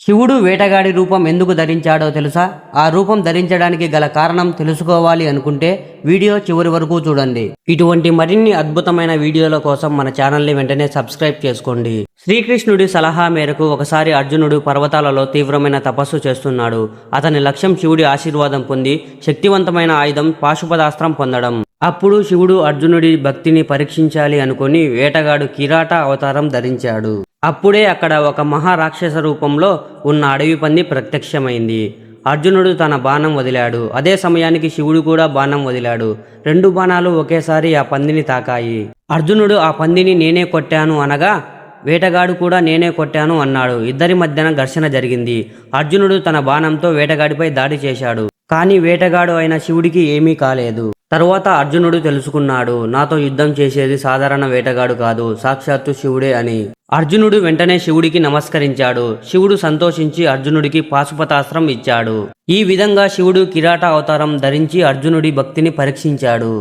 శివుడు వేటగాడి రూపం ఎందుకు ధరించాడో తెలుసా? ఆ రూపం ధరించడానికి గల కారణం తెలుసుకోవాలి అనుకుంటే వీడియో చివరి వరకు చూడండి. ఇటువంటి మరిన్ని అద్భుతమైన వీడియోల కోసం మన ఛానల్ని వెంటనే సబ్స్క్రైబ్ చేసుకోండి. శ్రీకృష్ణుడి సలహా మేరకు ఒకసారి అర్జునుడు పర్వతాలలో తీవ్రమైన తపస్సు చేస్తున్నాడు. అతని లక్ష్యం శివుడి ఆశీర్వాదం పొంది శక్తివంతమైన ఆయుధం పాశుపదాస్త్రం పొందడం. అప్పుడు శివుడు అర్జునుడి భక్తిని పరీక్షించాలి అనుకుని వేటగాడు కిరాట అవతారం ధరించాడు. అప్పుడే అక్కడ ఒక మహారాక్షస రూపంలో ఉన్న అడవి పంది ప్రత్యక్షమైంది. అర్జునుడు తన బాణం వదిలాడు. అదే సమయానికి శివుడు కూడా బాణం వదిలాడు. రెండు బాణాలు ఒకేసారి ఆ పందిని తాకాయి. అర్జునుడు ఆ పందిని నేనే కొట్టాను అనగా వేటగాడు కూడా నేనే కొట్టాను అన్నాడు. ఇద్దరి మధ్యన ఘర్షణ జరిగింది. అర్జునుడు తన బాణంతో వేటగాడిపై దాడి చేశాడు. కానీ వేటగాడు అయిన శివుడికి ఏమీ కాలేదు. తరువాత అర్జునుడు తెలుసుకున్నాడు నాతో యుద్ధం చేసేది సాధారణ వేటగాడు కాదు సాక్షాత్తు శివుడే అని. అర్జునుడు వెంటనే శివుడికి నమస్కరించాడు. శివుడు సంతోషించి అర్జునుడికి పాశుపతాస్త్రం ఇచ్చాడు. ఈ విధంగా శివుడు కిరాట అవతారం ధరించి అర్జునుడి భక్తిని పరీక్షించాడు.